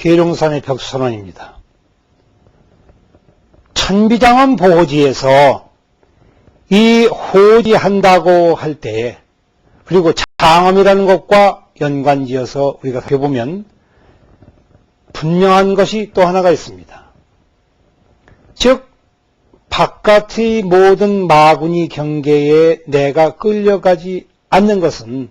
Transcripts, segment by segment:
계룡산의 벽선원입니다. 천비장원 보호지에서 이 호지한다고 할 때에 그리고 장엄이라는 것과 연관지어서 우리가 살펴보면 분명한 것이 또 하나가 있습니다. 즉 바깥의 모든 마구니 경계에 내가 끌려가지 않는 것은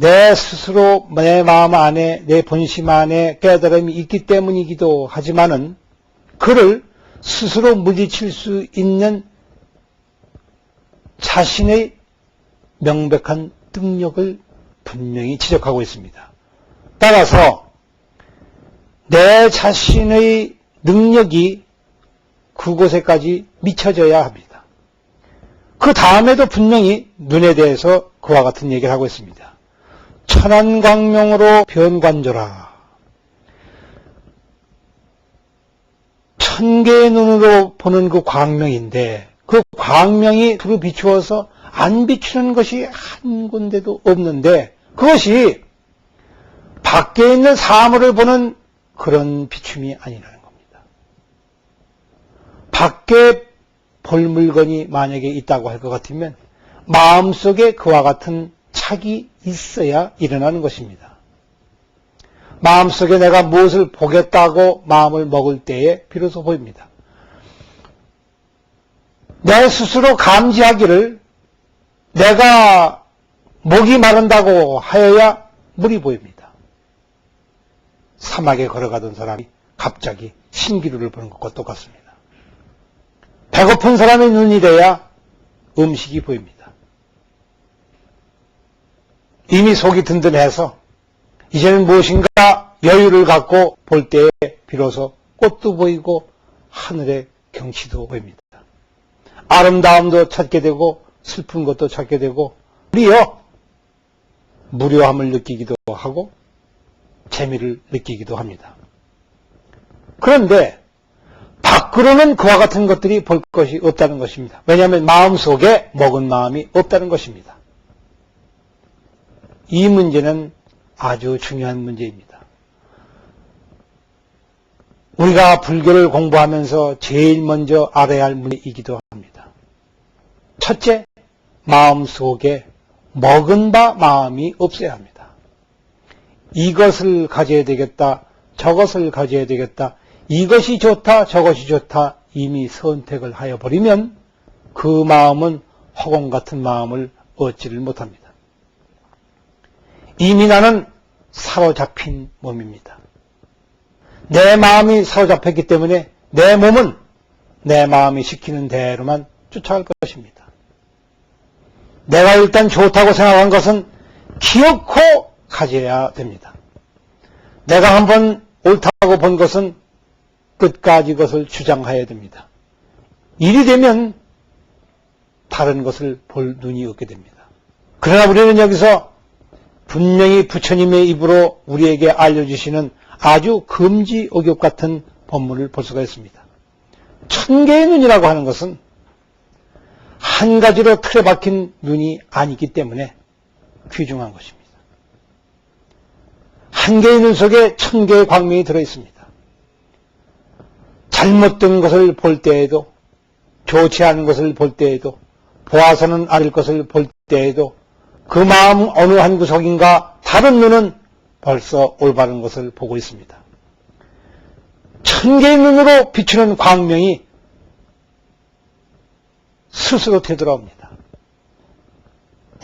내 스스로 내 마음 안에 내 본심 안에 깨달음이 있기 때문이기도 하지만은 그를 스스로 물리칠 수 있는 자신의 명백한 능력을 분명히 지적하고 있습니다. 따라서 내 자신의 능력이 그곳에까지 미쳐져야 합니다. 그 다음에도 분명히 눈에 대해서 그와 같은 얘기를 하고 있습니다. 천안광명으로 변관조라. 천 개의 눈으로 보는 그 광명인데 그 광명이 두루 비추어서 안 비추는 것이 한 군데도 없는데 그것이 밖에 있는 사물을 보는 그런 비춤이 아니라는 겁니다. 밖에 볼 물건이 만약에 있다고 할 것 같으면 마음속에 그와 같은 착이 있어야 일어나는 것입니다. 마음속에 내가 무엇을 보겠다고 마음을 먹을 때에 비로소 보입니다. 내 스스로 감지하기를 내가 목이 마른다고 하여야 물이 보입니다. 사막에 걸어가던 사람이 갑자기 신기루를 보는 것과 똑같습니다. 배고픈 사람의 눈이 돼야 음식이 보입니다. 이미 속이 든든해서 이제는 무엇인가 여유를 갖고 볼 때에 비로소 꽃도 보이고 하늘의 경치도 보입니다. 아름다움도 찾게 되고 슬픈 것도 찾게 되고 우리요 무료함을 느끼기도 하고 재미를 느끼기도 합니다. 그런데 밖으로는 그와 같은 것들이 볼 것이 없다는 것입니다. 왜냐하면 마음속에 먹은 마음이 없다는 것입니다. 이 문제는 아주 중요한 문제입니다. 우리가 불교를 공부하면서 제일 먼저 알아야 할 문제이기도 합니다. 첫째, 마음속에 먹은 바 마음이 없어야 합니다. 이것을 가져야 되겠다, 저것을 가져야 되겠다, 이것이 좋다, 저것이 좋다, 이미 선택을 하여 버리면 그 마음은 허공 같은 마음을 얻지를 못합니다. 이미 나는 사로잡힌 몸입니다. 내 마음이 사로잡혔기 때문에 내 몸은 내 마음이 시키는 대로만 쫓아갈 것입니다. 내가 일단 좋다고 생각한 것은 기어코 가져야 됩니다. 내가 한번 옳다고 본 것은 끝까지 그것을 주장해야 됩니다. 일이 되면 다른 것을 볼 눈이 없게 됩니다. 그러나 우리는 여기서 분명히 부처님의 입으로 우리에게 알려주시는 아주 금지 억엽 같은 법문을 볼 수가 있습니다. 천 개의 눈이라고 하는 것은 한 가지로 틀에 박힌 눈이 아니기 때문에 귀중한 것입니다. 한 개의 눈 속에 천 개의 광명이 들어 있습니다. 잘못된 것을 볼 때에도 좋지 않은 것을 볼 때에도 보아서는 아닐 것을 볼 때에도 그 마음 어느 한 구석인가 다른 눈은 벌써 올바른 것을 보고 있습니다. 천 개의 눈으로 비추는 광명이 스스로 되돌아옵니다.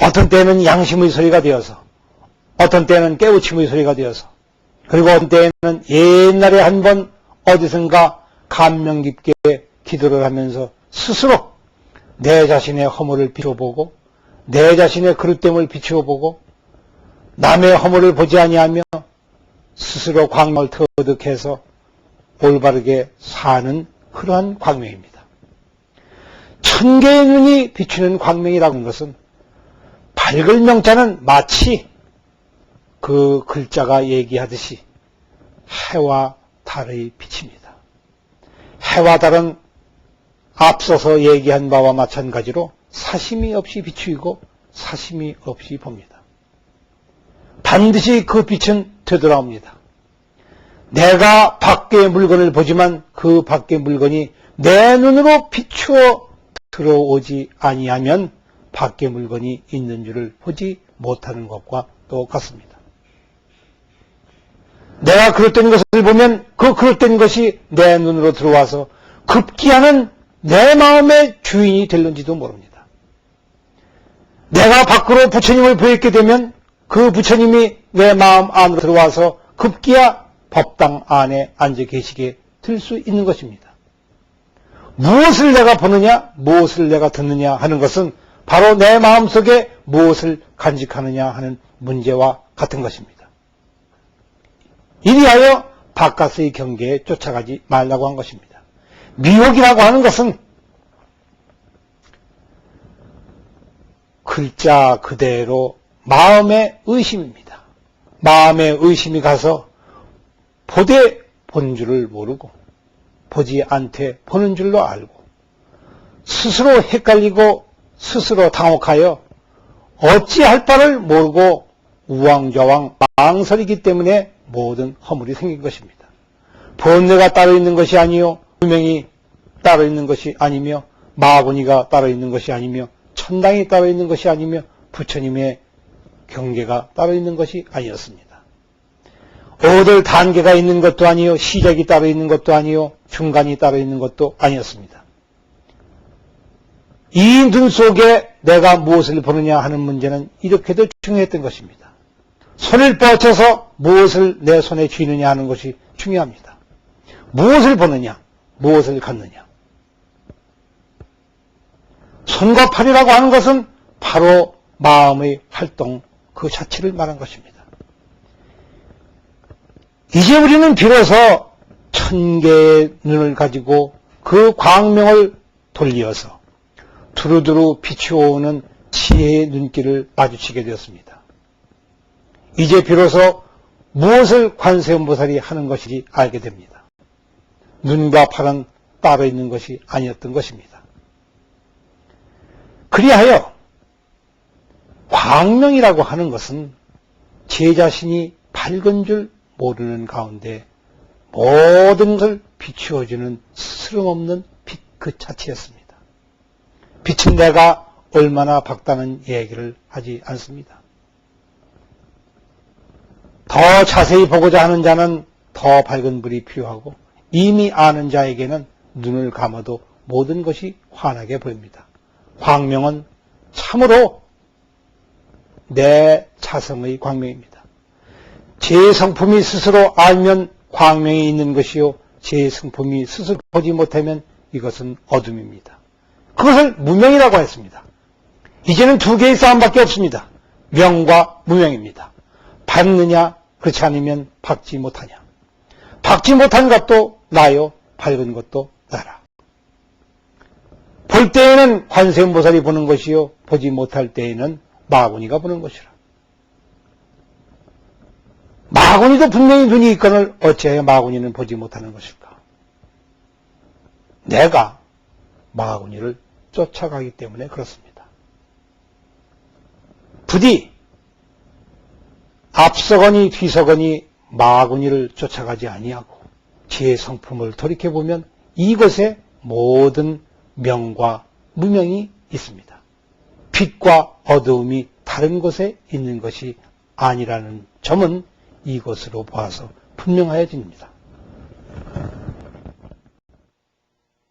어떤 때는 양심의 소리가 되어서 어떤 때는 깨우침의 소리가 되어서 그리고 어떤 때는 옛날에 한 번 어디선가 감명 깊게 기도를 하면서 스스로 내 자신의 허물을 비춰보고 내 자신의 그릇됨을 비추어 보고 남의 허물을 보지 아니하며 스스로 광명을 터득해서 올바르게 사는 그러한 광명입니다. 천 개의 눈이 비추는 광명이라는 것은 밝을 명자는 마치 그 글자가 얘기하듯이 해와 달의 빛입니다. 해와 달은 앞서서 얘기한 바와 마찬가지로 사심이 없이 비추이고 사심이 없이 봅니다. 반드시 그 빛은 되돌아옵니다. 내가 밖의 물건을 보지만 그 밖의 물건이 내 눈으로 비추어 들어오지 아니하면 밖의 물건이 있는 줄을 보지 못하는 것과 똑같습니다. 내가 그릇된 것을 보면 그 그릇된 것이 내 눈으로 들어와서 급기야는 내 마음의 주인이 될는지도 모릅니다. 내가 밖으로 부처님을 보였게 되면 그 부처님이 내 마음 안으로 들어와서 급기야 법당 안에 앉아 계시게 될 수 있는 것입니다. 무엇을 내가 보느냐, 무엇을 내가 듣느냐 하는 것은 바로 내 마음속에 무엇을 간직하느냐 하는 문제와 같은 것입니다. 이리하여 바깥의 경계에 쫓아가지 말라고 한 것입니다. 미혹이라고 하는 것은 글자 그대로 마음의 의심입니다. 마음의 의심이 가서 보되 본 줄을 모르고 보지 않되 보는 줄로 알고 스스로 헷갈리고 스스로 당혹하여 어찌할 바를 모르고 우왕좌왕 망설이기 때문에 모든 허물이 생긴 것입니다. 번뇌가 따로 있는 것이 아니요 분명히 따로 있는 것이 아니며 마구니가 따로 있는 것이 아니며 천당이 따로 있는 것이 아니며 부처님의 경계가 따로 있는 것이 아니었습니다. 어딜 단계가 있는 것도 아니요 시작이 따로 있는 것도 아니요 중간이 따로 있는 것도 아니었습니다. 이 눈 속에 내가 무엇을 보느냐 하는 문제는 이렇게도 중요했던 것입니다. 손을 뻗쳐서 무엇을 내 손에 쥐느냐 하는 것이 중요합니다. 무엇을 보느냐, 무엇을 갖느냐. 손과 팔이라고 하는 것은 바로 마음의 활동 그 자체를 말한 것입니다. 이제 우리는 비로소 천 개의 눈을 가지고 그 광명을 돌리어서 두루두루 비추어오는 지혜의 눈길을 마주치게 되었습니다. 이제 비로소 무엇을 관세음보살이 하는 것인지 알게 됩니다. 눈과 팔은 따로 있는 것이 아니었던 것입니다. 그리하여 광명이라고 하는 것은 제 자신이 밝은 줄 모르는 가운데 모든 것을 비추어주는 스름없는 빛 그 자체였습니다. 빛은 내가 얼마나 밝다는 얘기를 하지 않습니다. 더 자세히 보고자 하는 자는 더 밝은 불이 필요하고 이미 아는 자에게는 눈을 감아도 모든 것이 환하게 보입니다. 광명은 참으로 내 자성의 광명입니다. 제 성품이 스스로 알면 광명이 있는 것이요. 제 성품이 스스로 보지 못하면 이것은 어둠입니다. 그것을 무명이라고 했습니다. 이제는 두 개의 싸움밖에 없습니다. 명과 무명입니다. 밝느냐 그렇지 않으면 밝지 못하냐. 밝지 못한 것도 나요. 밝은 것도 나라. 볼 때에는 관세음보살이 보는 것이요. 보지 못할 때에는 마구니가 보는 것이라. 마구니도 분명히 눈이 있건을 어찌하여 마구니는 보지 못하는 것일까? 내가 마구니를 쫓아가기 때문에 그렇습니다. 부디 앞서거니 뒤서거니 마구니를 쫓아가지 아니하고 제 성품을 돌이켜보면 이것에 모든 명과 무명이 있습니다. 빛과 어두움이 다른 곳에 있는 것이 아니라는 점은 이것으로 보아서 분명하여집니다.